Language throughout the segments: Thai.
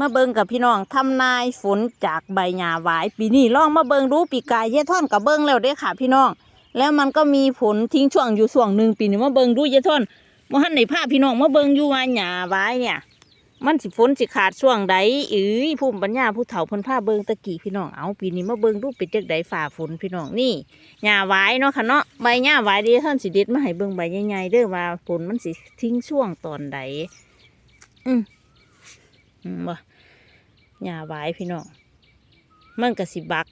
มาเบิงกับพี่น้องทำนายฝนจากใบหญ้าหวาย ปีนี้ลองมาเบิงรู้ปีกายเยท่อนกับเบิงแล้วเด้ค่ะ พี่น้อง แล้วมันก็มีผลทิ้งช่วงอยู่ช่วงหนึ่งปีนี้มาเบิงดูเยท่อนมาหันในภาพพี่น้องมาเบิงอยู่ว่าหญ้าหวายเนี่ย มันสิฝนสิขาดช่วงใดเอ้ยภูมิปัญญาผู้เฒ่าพิ่นพาเบิงตะกี้พี่น้องเอาปีนี้มาเบิงดูเป็นจักใดฝ่าฝนพี่น้องนี่หญ้าหวายเนาะค่ะเนาะใบหญ้าหวายเดียท่านสิเด็ดมาให้เบิงใบใหญ่ๆเด้อว่าฝนมันสิทิ้งช่วงตอนใดอืมอืมบ่ หญ้าหวายพี่น้องมันก็สิบัก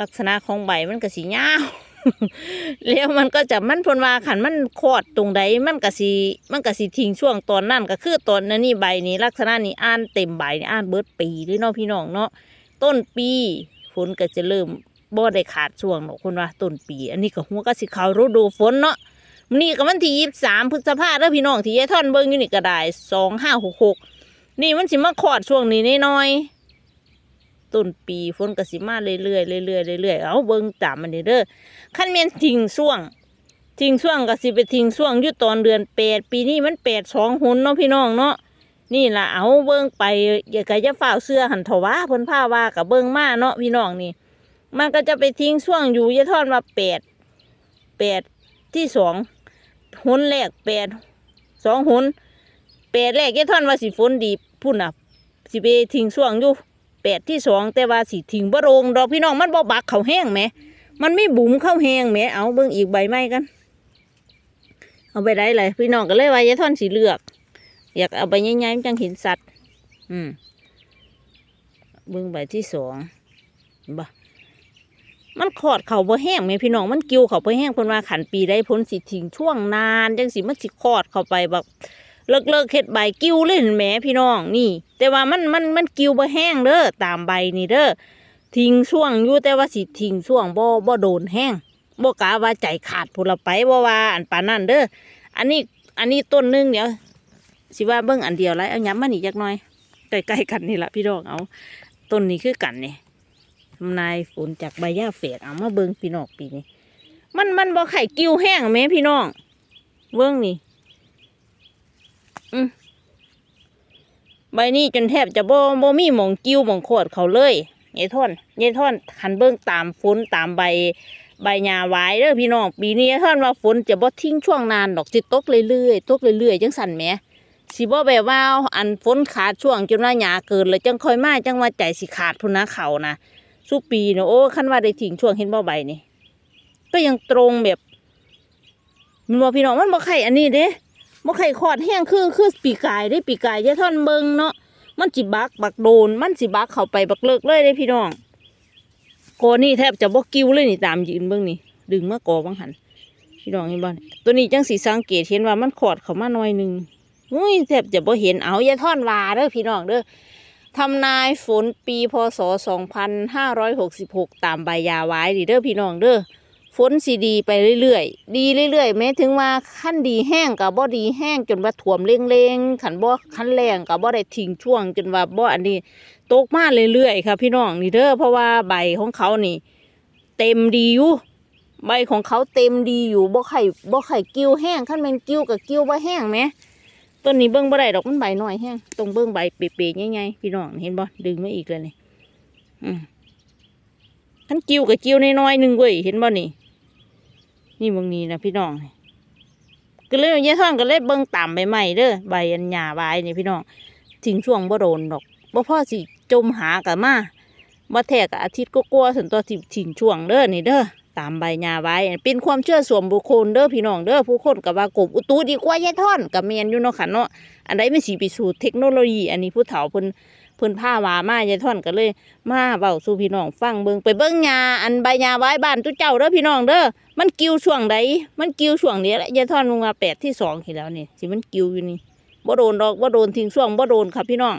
ลักษณะของใบมันก็สิยาวแล้วมันก็จะมันพนว่าขันมันคอดตรงใดมันก็สิมันก็สิทิ้งช่วงตอนนั้นก็คือตอนนั้นนี่ใบนี้ลักษณะนี้อ่านเต็มใบนี่อ่านเบิดปีเลยเนาะพี่น้องเนาะต้นปีฝนก็จะเริ่มบ่ได้ขาดช่วงหรอกคนว่าต้นปี อันนี้ก็หัวก็สิเขาฤดูฝนเนาะนี่ก็วันที่ยี่สามพฤษภาเด้อพี่น้องที่ยายท่อนเบิ่งอยู่นี่ก็ได้สองห้าหกหก นี่มันสิมาคอดช่วงนี้น้อยต้นปีฝนก็สิมาเรื่อยๆเรื่อยๆเรื่อยๆเอาเบิ่งตามมันเด้อขั้นเมียนทิ้งช่วงทิ้งช่วงก็สิไปทิ้งช่วงอยู่ตอนเดือนแปดปีนี้มันแปดสองหุนเนาะพี่น้องเนาะนี่ล่ะเอาเบิ้งไปอย่ากะจะฝ่าวเสื้อหันถวาเพิ่นผ้าว่ากับเบิ้งมาเนาะพี่น้องนี่ มันก็จะไปทิ้งช่วงอยู่ยะทอนว่าแปดแปดที่สองหุนแรกแปดสองหุน แปดแรกอยะทอนว่าสิฝนดีพุ่นอะ สิไปทิ้งช่วงอยู่แปดที่สองแต่ว่าสิทิ้งบ่โรงดอกพี่น้องมันบ่บักเขาแห้งไหม มันไม่บุ๋มเข้าแห้งแหมเอาเบิ่งอีกใบไม้กัน เอาไปได้เลยพี่น้องก็เลยว่ายายท่อนสีเลือก อยากเอาไปง่ายๆมันจังเห็นสัตว์ อืมเบิ่งใบที่สองบ่มันขอดเขาบ่แห้งแหมพี่น้องมันกิ้วเขาบ่แห้งเพิ่นว่าขันปีได้พ้นสิทิ้งช่วงนานจังสิมันสิขอดเข้าไปแบบ เลิกเลิกๆเฮ็ดใบกิ้วเลยเห็นแหมพี่น้องนี่ แต่ว่ามันมันมันกิ้วบ่แห้งเด้อตามใบนี่เด้อทิ้งช่วงอยู่แต่ว่าสิทิ้งช่วงบ่บ่โดนแห้งบ่กะว่าใจขาดพุ่นละไปบ่ว่าอันปานนั้นเด้ออันนี้อันนี้ต้นหนึงเดี๋ยวสิว่าเบิ่งอันเดียวไรเอาย้ำมานี่จักหน่อยใกล้ๆกันนี่ละพี่น้องเอาต้นนี้คือกันนี่ทำนายฝนจากใบหญ้าเฟกเอามาเบิ่งพี่น้องปีนี้ มันมันบ่ไข่กิ้วแห้งแหมพี่น้องเบิ่งนี่ ใบนี้จนแทบจะบ่บ่มีหมองกิ้วหมองโคดเขาเลยยายท่อนยายท่อนขันเบิ้งตามฝนตามใบ ใบหญ้าหวายเด้อพี่น้องปีนี้ยายท่อนว่าฝนจะบ่ทิ้งช่วงนานดอกสิตกเรื่อยๆตกเรื่อยๆจังสั่นแหมสิบ่แบบว่าอันฝนขาดช่วงจนว่าหญ้าเกินแล้วจังค่อยมาจังว่าใจสิขาดพุ่นนะเขานะสู้ปีเนาะโอ้คันว่าได้ทิ้งช่วงเห็นบ่ใบนี่ก็ยังตรงแบบมันบ่พี่น้องมันบ่ไข่อันนี้เด้ บ่ไข่ขอดแห้งคือคือปีกายเด้ปีกายยาท่อนเบิงเนาะมันสิบักบักโดน มันสิบักเข้าไปบักเลิกเลยเลยพี่น้องโกนี่แทบจะบ่กิ้วเลยนี่ตามยืนเบิ่งนี่ ดึงมากอบังหันพี่น้องเห็นบ่เนี่ยตัวนี้จังสีสังเกตเห็นว่ามันขอดเข้ามาหน่อยหนึงอุ้ยแทบจะบ่เห็นเอายาท่อนวาเด้อพี่น้องเด้อทำนายฝนปีพศ 2566 ตามใบยาไว้ดิเด้อพี่น้องเด้อ ฝนสีดีไปเรื่อยๆ ดีเรื่อยๆแม้ถึงว่าขั้นดีแห้งกับบ่ดีแห้งจนว่าถ่วมเร่งๆขันบ่ขั้นแรงกับบ่ได้ทิ้งช่วง จนว่าบ่อันนี้ตกมาเรื่อยๆค่ะพี่น้องนี่เด้อเพราะว่าใบของเขานี่ เต็มดีอยู่ใบของเขาเต็มดีอยู่บ่ไข่บ่ไข่กิ้วแห้งขั้นแมันกิ้วกับกิ้วบ่แห้งไหมต้นนี้เบิ่งบ่ได้ดอกมันใบหน้อยแห้งตรงเบิ่งใบเปรย์ๆใหญ่ๆพี่น้องเห็นบ่ดึงมาอีกเลยนี่อืมขั้นกิ้วกับกิ้วน้อยๆหนึ่งเว้ยเห็นบ่นี่ นี่เบางนี้นะพี่น้องก็เลยยายท่อนก็เลยเบิ่งต่ำใบใหม่เด้อใบอันหญ้าใบนี่พี่น้องทิ้งช่วงบ่โดนดอกบ่พอสิจมหากันมาบ่แทกับอาทิตย์ก็กลัวถึงตัวสิทิ้งช่วงเด้อนี่เด้อตามใบหญ้าใบเป็นความเชื่อส่วนบุคคลเด้อพี่น้องเด้อผู้คนก็ว่ากบอุตุดีกว่ายายท่อนก็แม่นอยู่เนาะค่ะเนาะอันใดไม่สิไปสู่เทคโนโลยี อันนี้ผู้เฒ่าเพิ่นเพิ่นพาว่ามายายท่อนก็เลย มาเบาสู่พี่น้องฟังเบิ่งไปเบิ่งหญ้าอันใบหญ้าไว้บ้านตุเจ้าเด้อพี่น้องเด้อ มันกิ้วช่วงใดมันกิ้วช่วงนี้แหละยายทอนลงมาแปดที่สองทีแล้วนี่สิมันกิ้วอยู่นี่บ่โดนดอกบ่โดนทิ้งช่วงบ่โดนครับพี่น้อง